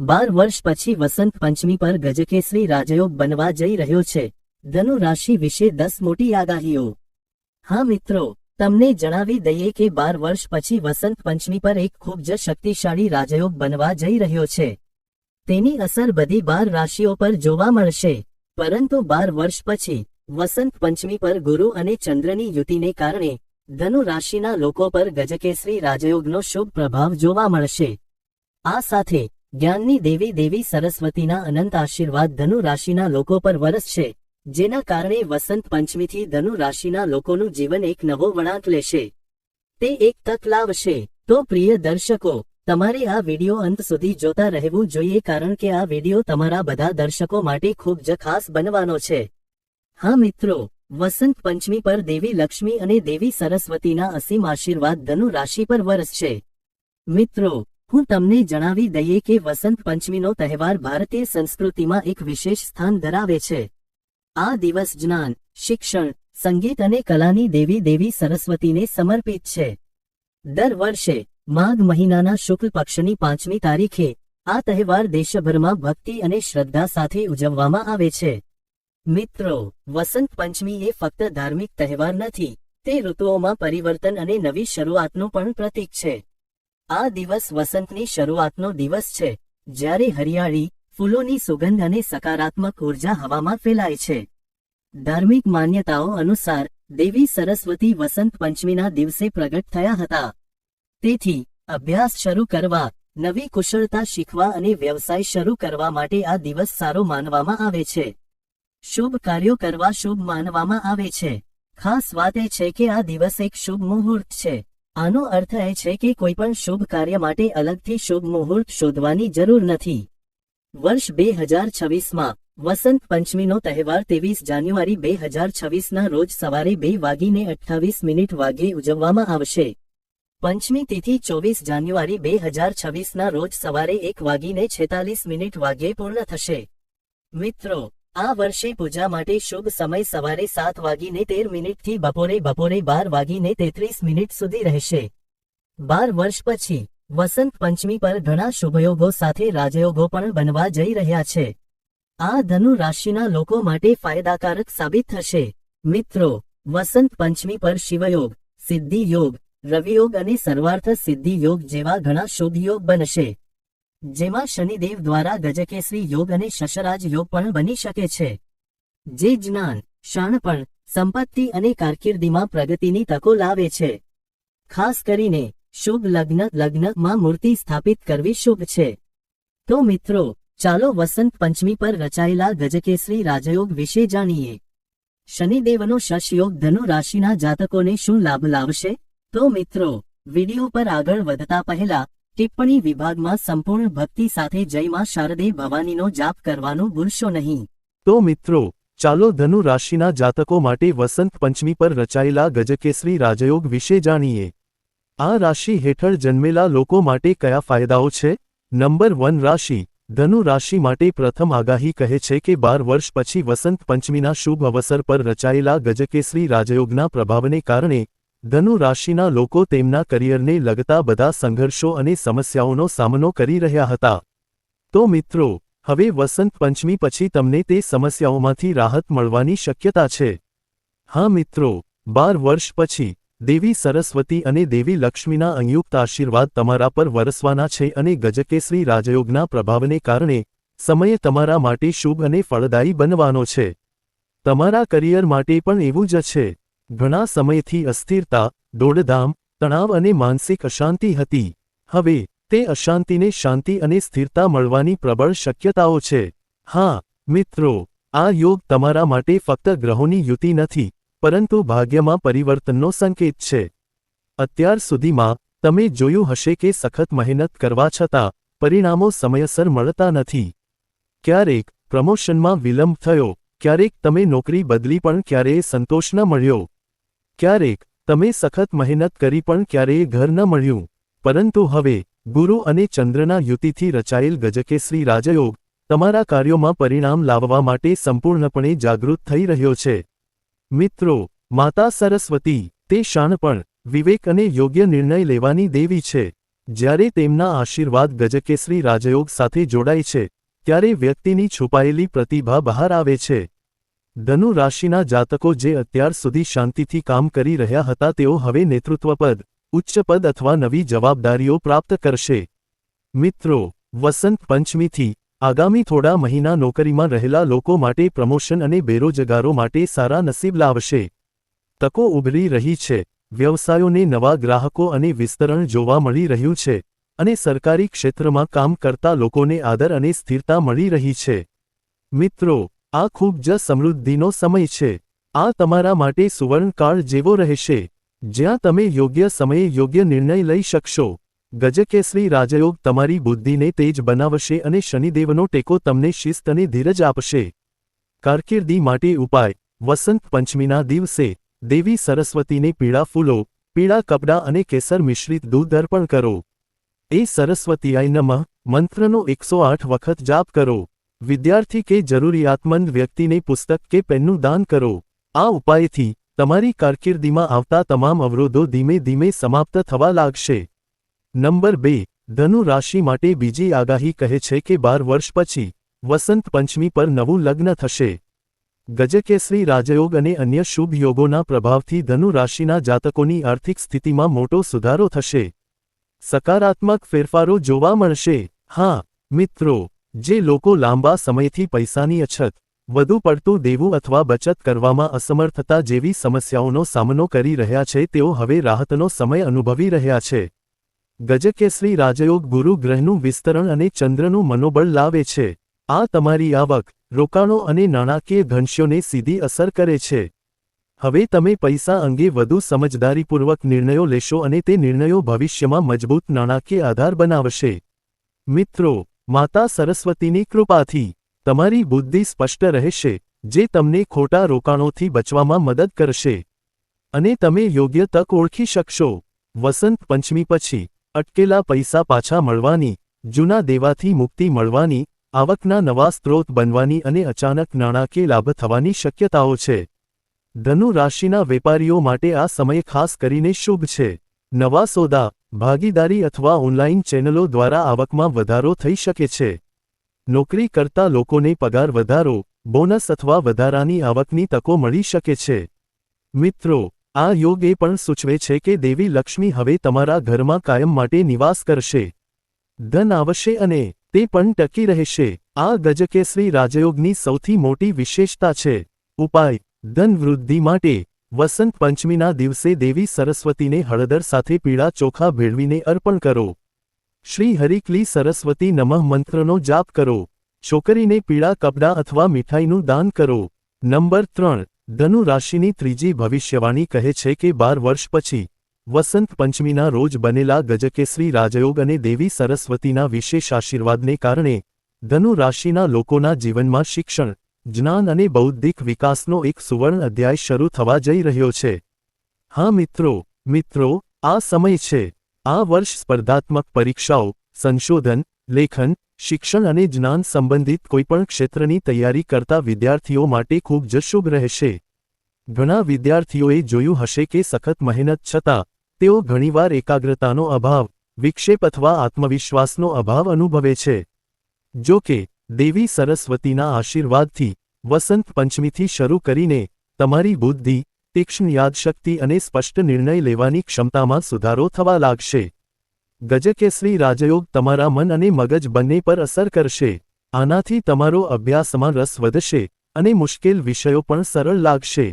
બાર વર્ષ પછી વસંત પંચમી પર ગજકેસરી રાજયોગ બનવા જઈ રહ્યો છે. ધનુ રાશિ વિશે દસ મોટી આગાહીઓ. હા મિત્રો, તમને જણાવી દઈએ કે બાર વર્ષ પછી વસંત પંચમી પર એક ખૂબ જ શક્તિશાળી રાજયોગ બનવા જઈ રહ્યો છે. તેની અસર બધી બાર રાશિઓ પર જોવા મળશે. પરંતુ બાર વર્ષ પછી વસંત પંચમી પર ગુરુ અને ચંદ્રની યુતિને કારણે ધનુ રાશિના લોકો પર ગજકેસરી રાજયોગનો શુભ પ્રભાવ જોવા મળશે. આ સાથે જ્ઞાનની દેવી દેવી સરસ્વતીના અનંત આશીર્વાદ ધનુ રાશિના લોકો પર વરસશે જેના કારણે વસંત પંચમીથી ધનુ રાશિના લોકોનું જીવન એક નવો વળાંક લેશે. તે એક તક લાવશે. તો પ્રિય દર્શકો, તમારે આ વીડિયો અંત સુધી જોતા રહેવું જોઈએ કારણ કે આ વીડિયો તમારા બધા દર્શકો માટે ખૂબ જ ખાસ બનવાનો છે. હા મિત્રો, વસંત પંચમી પર દેવી લક્ષ્મી અને દેવી સરસ્વતીના અસીમ આશીર્વાદ ધનુ રાશિ પર વરસશે મિત્રો હું તમને જણાવી દઈએ કે વસંત પંચમીનો તહેવાર ભારતીય સંસ્કૃતિમાં એક વિશેષ સ્થાન ધરાવે છે. આ દિવસ જ્ઞાન, શિક્ષણ, સંગીત અને કલાની દેવી દેવી સરસ્વતીને સમર્પિત છે. દર વર્ષે માઘ મહિનાના શુક્લ પક્ષની પાંચમી તારીખે આ તહેવાર દેશભરમાં ભક્તિ અને શ્રદ્ધા સાથે ઉજવવામાં આવે છે. મિત્રો, વસંત પંચમી એ ફક્ત ધાર્મિક તહેવાર નથી, તે ઋતુઓમાં પરિવર્તન અને નવી શરૂઆતનું પણ પ્રતીક છે. આ દિવસ વસંતની શરૂઆતનો દિવસ છે, જ્યારે હરિયાળી, ફૂલોની સુગંધ અને સકારાત્મક ઊર્જા હવામાં ફેલાય છે. ધાર્મિક માન્યતાઓ અનુસાર, દેવી સરસ્વતી વસંત પંચમીના દિવસે પ્રગટ થયા હતા. તેથી, અભ્યાસ શરૂ કરવા, નવી કુશળતા શીખવા અને વ્યવસાય શરૂ કરવા માટે આ દિવસ સારો માનવામાં આવે છે. શુભ કાર્યો કરવા શુભ માનવામાં આવે છે. ખાસ વાત એ છે કે આ દિવસ એક શુભ મુહૂર્ત છે. આનો અર્થ એ છે કે કોઈપણ શુભ કાર્ય માટે અલગથી શુભ મુહૂર્ત શોધવાની જરૂર નથી. વર્ષ બે હજાર છવ્વીસમાં વસંત પંચમીનો તહેવાર ત્રેવીસ જાન્યુઆરી બે હજાર છવ્વીસના રોજ સવારે બે વાગીને અઠ્ઠાવીસ મિનિટ વાગ્યે ઉજવવામાં આવશે. પંચમી તિથિ ચોવીસ જાન્યુઆરી બે હજાર છવ્વીસના રોજ સવારે એક વાગીને છેતાલીસ મિનિટ વાગ્યે પૂર્ણ થશે. મિત્રો આ વર્ષે પૂજા માટે શુભ સમય સવારે સાત વાગીને તેર મિનિટથી બપોરે બપોરે બાર વાગીને તેત્રીસ મિનિટ સુધી રહેશે. બાર વર્ષ પછી, વસંત પંચમી પર ઘણા શુભયોગો સાથે રાજયોગો પણ બનવા જઈ રહ્યા છે. આ ધનુ રાશિના લોકો માટે ફાયદાકારક સાબિત થશે. મિત્રો, વસંત પંચમી પર શિવયોગ, સિદ્ધિ યોગ રવિયોગ અને સર્વાર્થ સિદ્ધિ યોગ જેવા ઘણા શુભ યોગ બનશે. જેમાં શનિદેવ દ્વારા ગજકેસરી યોગ અને શશરાજ યોગ પણ બની શકે છે. જે જ્ઞાન શાણપણ સંપત્તિ અને કારકિર્દીમાં પ્રગતિની તકો લાવે છે. ખાસ કરીને શુભ લગ્ન, લગ્નમાં મૂર્તિ સ્થાપિત કરવી શુભ છે. તો મિત્રો, ચાલો વસંત પંચમી પર રચાયેલા ગજકેસરી રાજયોગ વિશે જાણીએ. શનિદેવનો શશયોગ ધનુ રાશિના જાતકોને શું લાભ લાવશે? તો મિત્રો, વીડિયો પર આગળ વધતા પહેલા ટિપ્પણી વિભાગમાં સંપૂર્ણ ભક્તિ સાથે જય માં શારદે ભવાનીનો જાપ કરવાનું ભૂલશો નહીં. તો મિત્રો, ચાલો ધનુ રાશિના જાતકો માટે વસંત પંચમી પર રચાયેલા ગજકેસરી રાજયોગ વિશે જાણીએ. આ રાશિ હેઠળ જન્મેલા લોકો માટે કયા ફાયદાઓ છે? નંબર વન રાશિ, ધનુ રાશિ માટે પ્રથમ આગાહી કહે છે કે બાર વર્ષ પછી વસંત પંચમીના શુભ અવસર પર રચાયેલા ગજકેસરી રાજયોગના પ્રભાવને કારણે ધનુ રાશિના લોકો તેમના કરિયરને લગતા બધા સંઘર્ષો અને સમસ્યાઓનો સામનો કરી રહ્યા હતા. તો મિત્રો, હવે વસંત પંચમી પછી તમને તે સમસ્યાઓમાંથી રાહત મળવાની શક્યતા છે. હા મિત્રો, બાર વર્ષ પછી, દેવી સરસ્વતી અને દેવી લક્ષ્મીના સંયુક્ત આશીર્વાદ તમારા પર વરસવાના છે અને ગજકેસરી રાજયોગના પ્રભાવને કારણે, સમયે તમારા માટે શુભ અને ફળદાયી બનવાનો છે. તમારા કરિયર માટે પણ એવું જ છે. ઘણા સમયથી અસ્થિરતા, દોડધામ, તણાવ અને માનસિક અશાંતિ હતી. હવે, તે અશાંતિને શાંતિ અને સ્થિરતા મળવાની પ્રબળ શક્યતાઓ છે. હા, મિત્રો, આ યોગ તમારા માટે ફક્ત ગ્રહોની યુતિ નથી, પરંતુ ભાગ્યમાં પરિવર્તનનો સંકેત છે. અત્યાર સુધીમાં, તમે જોયું હશે કે સખત મહેનત કરવા છતાં, પરિણામો સમયસર મળતા નથી. ક્યારેક, પ્રમોશનમાં વિલંબ થયો, ક્યારેક તમે નોકરી બદલી પણ ક્યારેય સંતોષ ન મળ્યો. ક્યારેક, તમે સખત મહેનત કરી પણ ક્યારેય ઘર ન મળ્યું. પરંતુ હવે, ગુરુ અને ચંદ્રના યુતિથી રચાયેલ ગજકેશ્રી રાજયોગ, તમારા કાર્યોમાં પરિણામ લાવવા માટે સંપૂર્ણપણે જાગૃત થઈ રહ્યો છે. મિત્રો, માતા સરસ્વતી, તે શાણપણ વિવેક અને યોગ્ય નિર્ણય લેવાની દેવી છે. જ્યારે તેમના આશીર્વાદ ગજકેશ્રી રાજયોગ સાથે જોડાય છે, ત્યારે વ્યક્તિની છુપાયેલી પ્રતિભા બહાર આવે છે. ધનુ રાશિના જાતકો જે અત્યાર સુધી શાંતિથી કામ કરી રહ્યા હતા, તેઓ હવે નેતૃત્વપદ, ઉચ્ચપદ અથવા નવી જવાબદારીઓ પ્રાપ્ત કરશે. મિત્રો, વસંત પંચમીથી આગામી થોડા મહિના નોકરીમાં રહેલા લોકો માટે પ્રમોશન અને બેરોજગારો માટે સારા નસીબ લાવશે. તકો ઉભરી રહી છે. વ્યવસાયોને નવા ગ્રાહકો અને વિસ્તરણ જોવા મળી રહ્યું છે અને સરકારી ક્ષેત્રમાં કામ કરતા લોકોને આદર અને સ્થિરતા મળી રહી છે. મિત્રો આ ખૂબ જ સમૃદ્ધિનો સમય છે. આ તમારા માટે સુવર્ણકાળ જેવો રહેશે. જ્યાં તમે યોગ્ય સમયે યોગ્ય નિર્ણય લઈ શકશો. ગજકેસરી રાજયોગ તમારી બુદ્ધિને તેજ બનાવશે અને શનિદેવનો ટેકો તમને શિસ્ત અને ધીરજ આપશે. કારકિર્દી માટે ઉપાય. વસંત પંચમીના દિવસે દેવી સરસ્વતીને પીળા ફૂલો, પીળા કપડાં અને કેસર મિશ્રિત દૂધ અર્પણ કરો. એ સરસ્વતીયાય નમઃ મંત્રનો એકસો આઠ વખત જાપ કરો. વિદ્યાર્થી કે જરૂરિયાતમંદ વ્યક્તિને પુસ્તક કે પેનનું દાન કરો. આ ઉપાયથી તમારી કારકિર્દીમાં આવતા તમામ અવરોધો ધીમે ધીમે સમાપ્ત થવા લાગશે. નંબર બે, ધનુ રાશિ માટે બીજી આગાહી કહે છે કે બાર વર્ષ પછી વસંત પંચમી પર નવું લગ્ન થશે. ગજકેસરી રાજયોગ અને અન્ય શુભ યોગોના પ્રભાવથી ધનુ રાશિના જાતકોની આર્થિક સ્થિતિમાં મોટો સુધારો થશે. સકારાત્મક ફેરફારો જોવા મળશે. હા, મિત્રો જે લોકો લાંબા સમયથી પૈસાની અછત, વધુ પડતું દેવું અથવા બચત કરવામાં અસમર્થતા જેવી સમસ્યાઓનો સામનો કરી રહ્યા છે, તેઓ હવે રાહતનો સમય અનુભવી રહ્યા છે. ગજકેસરી રાજયોગ ગુરુ ગ્રહનું વિસ્તરણ અને ચંદ્રનું મનોબળ લાવે છે. આ તમારી આવક, રોકાણો અને નાણાકીય ઘંશ્યોને સીધી અસર કરે છે. હવે તમે પૈસા અંગે વધુ સમજદારીપૂર્વક નિર્ણયો લેશો અને તે નિર્ણયો ભવિષ્યમાં મજબૂત નાણાકીય આધાર બનાવશે. મિત્રો માતા સરસ્વતીની કૃપાથી. તમારી બુદ્ધિ સ્પષ્ટ રહેશે, જે તમને ખોટા રોકાણોથી બચવામાં મદદ કરશે. અને તમે યોગ્ય તક ઓળખી શકશો. વસંત પંચમી પછી, અટકેલા પૈસા પાછા મળવાની, જૂના દેવાથી મુક્તિ મળવાની, આવકના નવા સ્ત્રોત બનવાની અને અચાનક નાણાકીય લાભ થવાની શક્યતાઓ છે. ધનુ રાશિના વેપારીઓ માટે આ સમય ખાસ કરીને શુભ છે. નવા સોદા ભાગીદારી અથવા ઓનલાઇન ચેનલો દ્વારા આવકમાં વધારો થઈ શકે છે. નોકરી કરતા લોકોને પગાર વધારો, બોનસ અથવા વધારાની આવકની તકો મળી શકે છે. મિત્રો, આ યોગ એ પણ સૂચવે છે કે દેવી લક્ષ્મી હવે તમારા ઘરમાં કાયમ માટે નિવાસ કરશે. ધન આવશે અને તે પણ ટકી રહેશે. આ ગજકેસરી રાજયોગની સૌથી મોટી વિશેષતા છે. ઉપાય, ધન વૃદ્ધિ માટે વસંત પંચમીના દિવસે દેવી સરસ્વતીને હળદર સાથે પીળા ચોખા ભેળવીને અર્પણ કરો. શ્રી હરિકલી સરસ્વતી નમઃ મંત્રનો જાપ કરો. છોકરીને પીળા કપડાં અથવા મીઠાઈનું દાન કરો. નંબર ત્રણ, ધનુ રાશિની ત્રીજી ભવિષ્યવાણી કહે છે કે બાર વર્ષ પછી, વસંત પંચમીના રોજ બનેલા ગજકેસરી રાજયોગ અને દેવી સરસ્વતીના વિશેષ આશીર્વાદને કારણે, ધનુ રાશિના લોકોના જીવનમાં શિક્ષણ જ્ઞાન અને બૌદ્ધિક વિકાસનો એક સુવર્ણ અધ્યાય શરૂ થવા જઈ રહ્યો છે. હા મિત્રો મિત્રો, આ સમય છે. આ વર્ષ સ્પર્ધાત્મક પરીક્ષાઓ, સંશોધન, લેખન, શિક્ષણ અને જ્ઞાન સંબંધિત કોઈપણ ક્ષેત્રની તૈયારી કરતા વિદ્યાર્થીઓ માટે ખૂબ જ શુભ રહેશે. ઘણા વિદ્યાર્થીઓએ જોયું હશે કે સખત મહેનત છતાં, તેઓ ઘણીવાર એકાગ્રતાનો અભાવ, વિક્ષેપ અથવા આત્મવિશ્વાસનો અભાવ અનુભવે છે. જો કે દેવી સરસ્વતીના આશીર્વાદથી વસંત પંચમીથી શરૂ કરીને તમારી બુદ્ધિ, તીક્ષ્ણ યાદશક્તિ અને સ્પષ્ટ નિર્ણય લેવાની ક્ષમતામાં સુધારો થવા લાગશે. ગજકેસરી રાજયોગ તમારા મન અને મગજ બંને પર અસર કરશે. આનાથી તમારો અભ્યાસમાં રસ વધશે અને મુશ્કેલ વિષયો પણ સરળ લાગશે.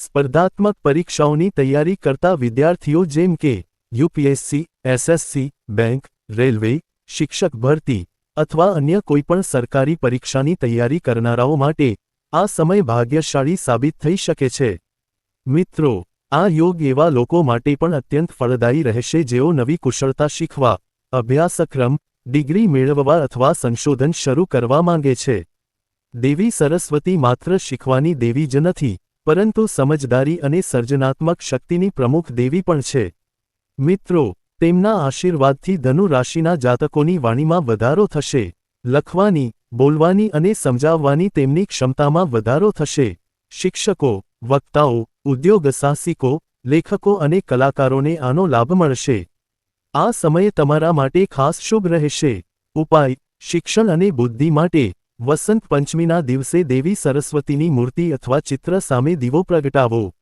સ્પર્ધાત્મક પરીક્ષાઓની તૈયારી કરતા વિદ્યાર્થીઓ જેમ કે યુપીએસસી એસએસસી બેંક, રેલવે, શિક્ષક ભરતી અથવા અન્ય કોઈપણ સરકારી પરીક્ષાની તૈયારી કરનારાઓ માટે આ સમય ભાગ્યશાળી સાબિત થઈ શકે છે. મિત્રો, આ યોગ એવા લોકો માટે પણ અત્યંત ફળદાયી રહેશે જેઓ નવી કુશળતા શીખવા, અભ્યાસક્રમ, ડિગ્રી મેળવવા અથવા સંશોધન શરૂ કરવા માંગે છે. દેવી સરસ્વતી માત્ર શીખવાની દેવી જ નથી, પરંતુ સમજદારી અને સર્જનાત્મક શક્તિની પ્રમુખ દેવી પણ છે. મિત્રો તેમના આશીર્વાદથી ધનુ રાશિના જાતકોની વાણીમાં વધારો થશે. લખવાની, બોલવાની અને સમજાવવાની તેમની ક્ષમતામાં વધારો થશે. શિક્ષકો, વક્તાઓ, ઉદ્યોગ સાહસિકો, લેખકો અને કલાકારોને આનો લાભ મળશે. આ સમય તમારા માટે ખાસ શુભ રહેશે. ઉપાય, શિક્ષણ અને બુદ્ધિ માટે વસંત પંચમીના દિવસે દેવી સરસ્વતીની મૂર્તિ અથવા ચિત્ર સામે દીવો પ્રગટાવો.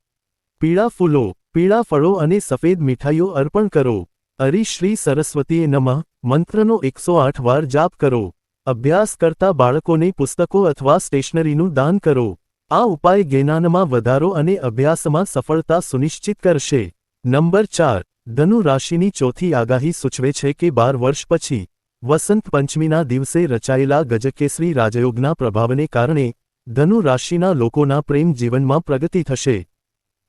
પીળા ફૂલો, પીળા ફળો અને સફેદ મીઠાઈઓ અર્પણ કરો. અરી શ્રી સરસ્વતીએ નમઃ, મંત્રનો એકસો આઠ વાર જાપ કરો. અભ્યાસ કરતા બાળકોને પુસ્તકો અથવા સ્ટેશનરીનું દાન કરો. આ ઉપાય જ્ઞાનમાં વધારો અને અભ્યાસમાં સફળતા સુનિશ્ચિત કરશે. નંબર ચાર, ધનુ રાશિની ચોથી આગાહી સૂચવે છે કે બાર વર્ષ પછી, વસંત પંચમીના દિવસે રચાયેલા ગજકેસરી રાજયોગના પ્રભાવને કારણે, ધનુ રાશિના લોકોના પ્રેમ જીવનમાં પ્રગતિ થશે.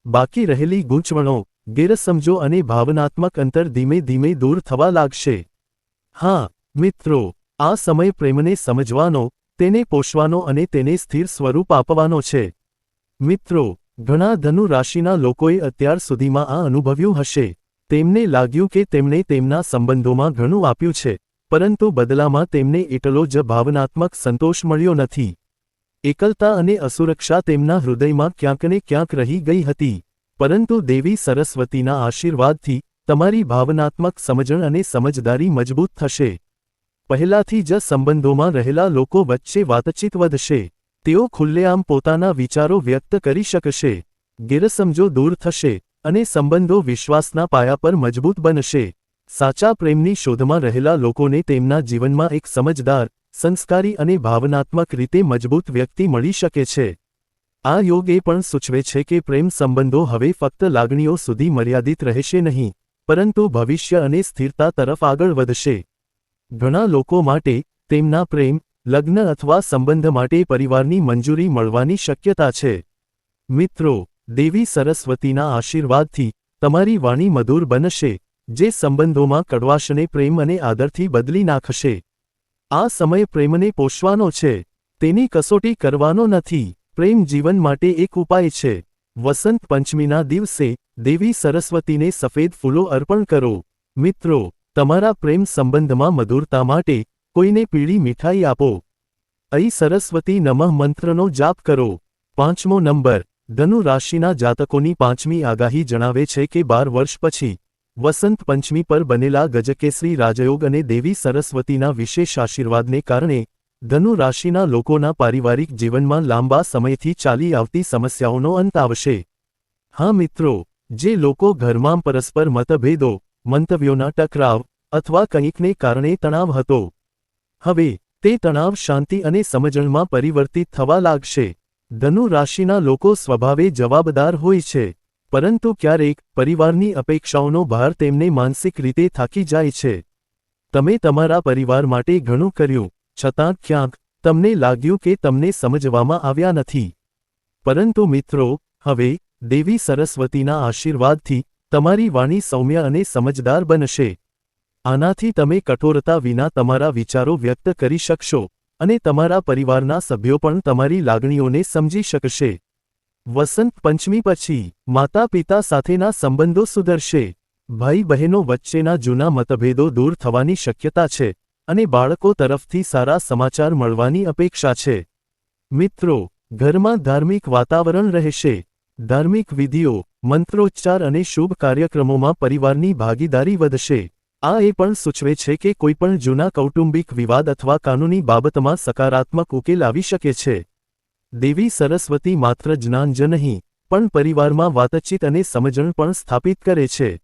બાકી રહેલી ગૂંચવણો ગેરસમજો અને ભાવનાત્મક અંતર ધીમે ધીમે દૂર થવા લાગશે. હા, મિત્રો, આ સમય પ્રેમને સમજવાનો, તેને પોષવાનો અને તેને સ્થિર સ્વરૂપ આપવાનો છે. મિત્રો, ઘણા ધનુ રાશિના લોકોએ અત્યાર સુધીમાં આ અનુભવ્યું હશે. તેમને લાગ્યું કે તેમણે તેમના સંબંધોમાં ઘણું આપ્યું છે, પરંતુ બદલામાં તેમને એટલો જ ભાવનાત્મક સંતોષ મળ્યો નથી. એકલતા અને અસુરક્ષા તેમના હૃદયમાં ક્યાંકને ક્યાંક રહી ગઈ હતી. પરંતુ દેવી સરસ્વતીના આશીર્વાદથી તમારી ભાવનાત્મક સમજણ અને સમજદારી મજબૂત થશે. પહેલાથી જ સંબંધોમાં રહેલા લોકો વચ્ચે વાતચીત વધશે. તેઓ ખુલ્લેઆમ પોતાના વિચારો વ્યક્ત કરી શકશે. ગેરસમજો દૂર થશે અને સંબંધો વિશ્વાસના પાયા પર મજબૂત બનશે. સાચા પ્રેમની શોધમાં રહેલા લોકોને તેમના જીવનમાં એક સમજદાર, સંસ્કારી અને ભાવનાત્મક રીતે મજબૂત વ્યક્તિ મળી શકે છે. આ યોગ એ પણ સૂચવે છે કે પ્રેમ સંબંધો હવે ફક્ત લાગણીઓ સુધી મર્યાદિત રહેશે નહીં, પરંતુ ભવિષ્ય અને સ્થિરતા તરફ આગળ વધશે. ઘણા લોકો માટે તેમના પ્રેમ, લગ્ન અથવા સંબંધ માટે પરિવારની મંજૂરી મળવાની શક્યતા છે. મિત્રો, દેવી સરસ્વતીના આશીર્વાદથી તમારી વાણી મધુર બનશે, જે સંબંધોમાં કડવાશને પ્રેમ અને આદરથી બદલી નાખશે. આ સમય પ્રેમને પોષવાનો છે, તેની કસોટી કરવાનો નથી. પ્રેમ જીવન માટે એક ઉપાય છે. વસંત પંચમીના દિવસે દેવી સરસ્વતીને સફેદ ફૂલો અર્પણ કરો. મિત્રો, તમારા પ્રેમ સંબંધમાં મધુરતા માટે કોઈને પીળી મીઠાઈ આપો. અહીં સરસ્વતી નમઃ મંત્રનો જાપ કરો. પાંચમો નંબર, ધનુ રાશિના જાતકોની પાંચમી આગાહી જણાવે છે કે બાર વર્ષ પછી વસંત પંચમી પર બનેલા ગજકેસરી રાજયોગ અને દેવી સરસ્વતીના વિશેષ આશીર્વાદને કારણે ધનુ રાશિના લોકોના પારિવારિક જીવનમાં લાંબા સમયથી ચાલી આવતી સમસ્યાઓનો અંત આવશે. હા મિત્રો, જે લોકો ઘરમાં પરસ્પર મતભેદો, મંતવ્યોના ટકરાવ અથવા કંઈકને કારણે તણાવ હતો, હવે તે તણાવ શાંતિ અને સમજણમાં પરિવર્તિત થવા લાગશે. ધનુ રાશિના લોકો સ્વભાવે જવાબદાર હોય છે, પરંતુ ક્યારેક પરિવારની અપેક્ષાઓનો ભાર તેમને માનસિક રીતે થાકી જાય છે. તમે તમારા પરિવાર માટે ઘણું કર્યું છતાં ક્યાંક તમને લાગ્યું કે તમને સમજવામાં આવ્યા નથી. પરંતુ મિત્રો, હવે દેવી સરસ્વતીના આશીર્વાદથી તમારી વાણી સૌમ્ય અને સમજદાર બનશે. આનાથી તમે કઠોરતા વિના તમારા વિચારો વ્યક્ત કરી શકશો અને તમારા પરિવારના સભ્યો પણ તમારી લાગણીઓને સમજી શકશે. વસંત પંચમી પછી માતા પિતા સાથેના સંબંધો સુધરશે. ભાઈ બહેનો વચ્ચેના જૂના મતભેદો દૂર થવાની શક્યતા છે. અને બાળકો તરફથી સારા સમાચાર મળવાની અપેક્ષા છે. મિત્રો, ઘરમાં ધાર્મિક વાતાવરણ રહેશે. ધાર્મિક વિધિઓ, મંત્રોચ્ચાર અને શુભ કાર્યક્રમોમાં પરિવારની ભાગીદારી વધશે. આ એ પણ સૂચવે છે કે કોઈપણ જૂના કૌટુંબિક વિવાદ અથવા કાનૂની બાબતમાં સકારાત્મક ઉકેલ આવી શકે છે. દેવી સરસ્વતી માત્ર જ્ઞાન જ નહીં, પણ પરિવારમાં વાતચીત અને સમજણ પણ સ્થાપિત કરે છે.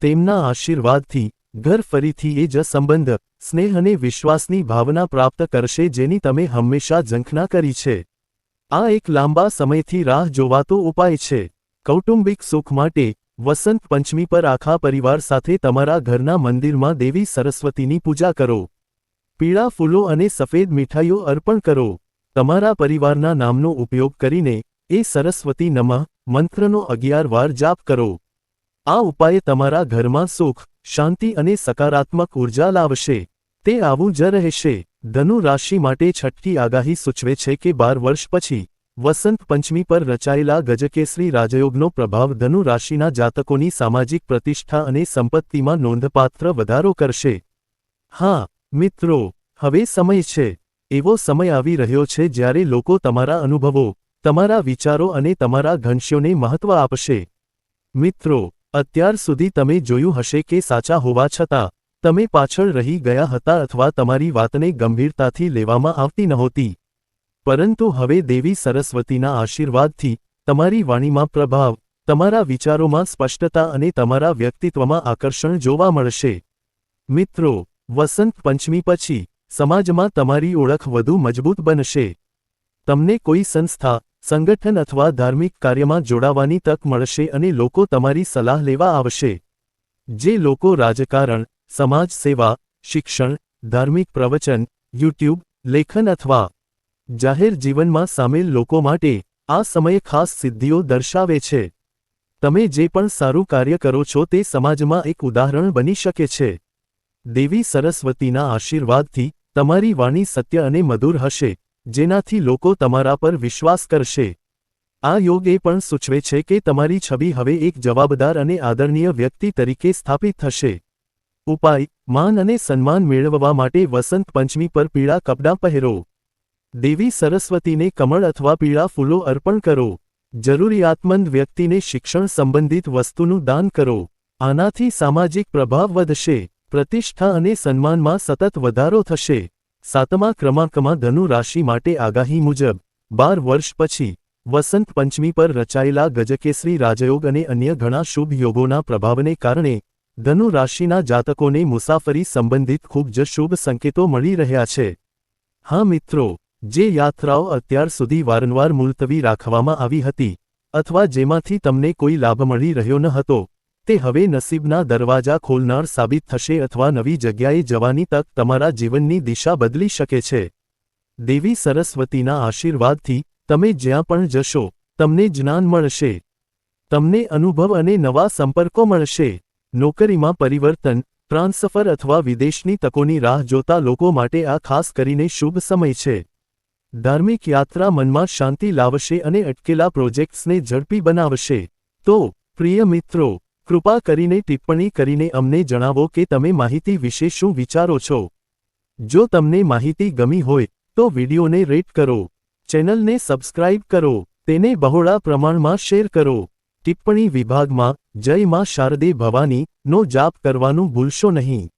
તેમના આશીર્વાદથી ઘર ફરીથી એ જ સંબંધ, સ્નેહ અને વિશ્વાસની ભાવના પ્રાપ્ત કરશે જેની તમે હંમેશા ઝંખના કરી છે. આ એક લાંબા સમયથી રાહ જોવાતો ઉપાય છે. કૌટુંબિક સુખ માટે, વસંત પંચમી પર આખા પરિવાર સાથે તમારા ઘરના મંદિરમાં દેવી સરસ્વતીની પૂજા કરો. પીળા ફૂલો અને સફેદ મીઠાઈઓ અર્પણ કરો. તમારા પરિવારના નામનો ઉપયોગ કરીને, એ સરસ્વતી નમઃ, મંત્રનો અગિયાર વાર જાપ કરો. આ ઉપાય તમારા ઘરમાં સુખ શાંતિ અને સકારાત્મક ઊર્જા લાવશે. તે આવું જ રહેશે. ધનુ રાશિ માટે છઠ્ઠી આગાહી સૂચવે છે કે બાર વર્ષ પછી, વસંત પંચમી પર રચાયેલા ગજકેસરી રાજયોગનો પ્રભાવ ધનુ રાશિના જાતકોની સામાજિક પ્રતિષ્ઠા અને સંપત્તિમાં નોંધપાત્ર વધારો કરશે. હા, મિત્રો, હવે સમય છે. એવો સમય આવી રહ્યો છે જ્યારે લોકો તમારા અનુભવો, તમારા વિચારો અને તમારા ઘંશ્યોને મહત્વ આપશે. મિત્રો અત્યાર સુધી તમે જોયું હશે કે સાચા હોવા છતાં, તમે પાછળ રહી ગયા હતા અથવા તમારી વાતને ગંભીરતાથી લેવામાં આવતી નહોતી. પરંતુ હવે દેવી સરસ્વતીના આશીર્વાદથી, તમારી વાણીમાં પ્રભાવ, તમારા વિચારોમાં સ્પષ્ટતા અને તમારા વ્યક્તિત્વમાં આકર્ષણ જોવા મળશે. મિત્રો, વસંત પંચમી પછી, સમાજમાં તમારી ઓળખ વધુ મજબૂત બનશે. તમને કોઈ સંસ્થા સંગઠન અથવા ધાર્મિક કાર્યમાં જોડાવાની તક મળશે અને લોકો તમારી સલાહ લેવા આવશે. જે લોકો રાજકારણ, સમાજ સેવા, શિક્ષણ, ધાર્મિક પ્રવચન, યુટ્યુબ, લેખન અથવા જાહેર જીવનમાં સામેલ લોકો માટે આ સમય ખાસ સિદ્ધિઓ દર્શાવે છે. તમે જે પણ સારું કાર્ય કરો છો તે સમાજમાં એક ઉદાહરણ બની શકે છે. દેવી સરસ્વતીના આશીર્વાદથી તમારી વાણી સત્ય અને મધુર હશે. જેનાથી લોકો તમારા પર વિશ્વાસ કરશે. આ યોગ એ પણ સૂચવે છે કે તમારી છબી હવે એક જવાબદાર અને આદરણીય વ્યક્તિ તરીકે સ્થાપિત થશે. ઉપાય, માન અને સન્માન મેળવવા માટે વસંત પંચમી પર પીળા કપડાં પહેરો. દેવી સરસ્વતીને કમળ અથવા પીળા ફૂલો અર્પણ કરો. જરૂરિયાતમંદ વ્યક્તિને શિક્ષણ સંબંધિત વસ્તુનું દાન કરો. આનાથી સામાજિક પ્રભાવ વધશે. પ્રતિષ્ઠા અને સન્માનમાં સતત વધારો થશે. સાતમા ક્રમાંકમાં ધનુ રાશિ માટે આગાહી મુજબ, બાર વર્ષ પછી, વસંત પંચમી પર રચાયેલા ગજકેસરી રાજયોગ અને અન્ય ઘણા શુભ યોગોના પ્રભાવને કારણે, ધનુ રાશિના જાતકોને મુસાફરી સંબંધિત ખૂબ જ શુભ સંકેતો મળી રહ્યા છે. હા મિત્રો, જે યાત્રાઓ અત્યાર સુધી વારંવાર મુલતવી રાખવામાં આવી હતી, અથવા જેમાંથી તમને કોઈ લાભ મળી રહ્યો ન હતો તે હવે નસીબના દરવાજા ખોલનાર સાબિત થશે અથવા નવી જગ્યાએ જવાની તક તમારા જીવનની દિશા બદલી શકે છે. દેવી સરસ્વતીના આશીર્વાદથી તમે જ્યાં પણ જશો, તમને જ્ઞાન મળશે. તમને અનુભવ અને નવા સંપર્કો મળશે. નોકરીમાં પરિવર્તન, ટ્રાન્સફર અથવા વિદેશની તકોની રાહ જોતા લોકો માટે આ ખાસ કરીને શુભ સમય છે. ધાર્મિક યાત્રા મનમાં શાંતિ લાવશે અને અટકેલા પ્રોજેક્ટ્સને ઝડપી બનાવશે. તો, પ્રિય મિત્રો કૃપા કરીને ટિપ્પણી કરીને અમને જણાવો કે તમે માહિતી વિશે શું વિચારો છો. જો તમને માહિતી ગમી હોય, તો વિડિયોને રેટ કરો. ચેનલને સબસ્ક્રાઇબ કરો. તેને બહોળા પ્રમાણમાં શેર કરો. ટિપ્પણી વિભાગમાં, જય માં શારદે ભવાની, નો જાપ કરવાનું ભૂલશો નહીં.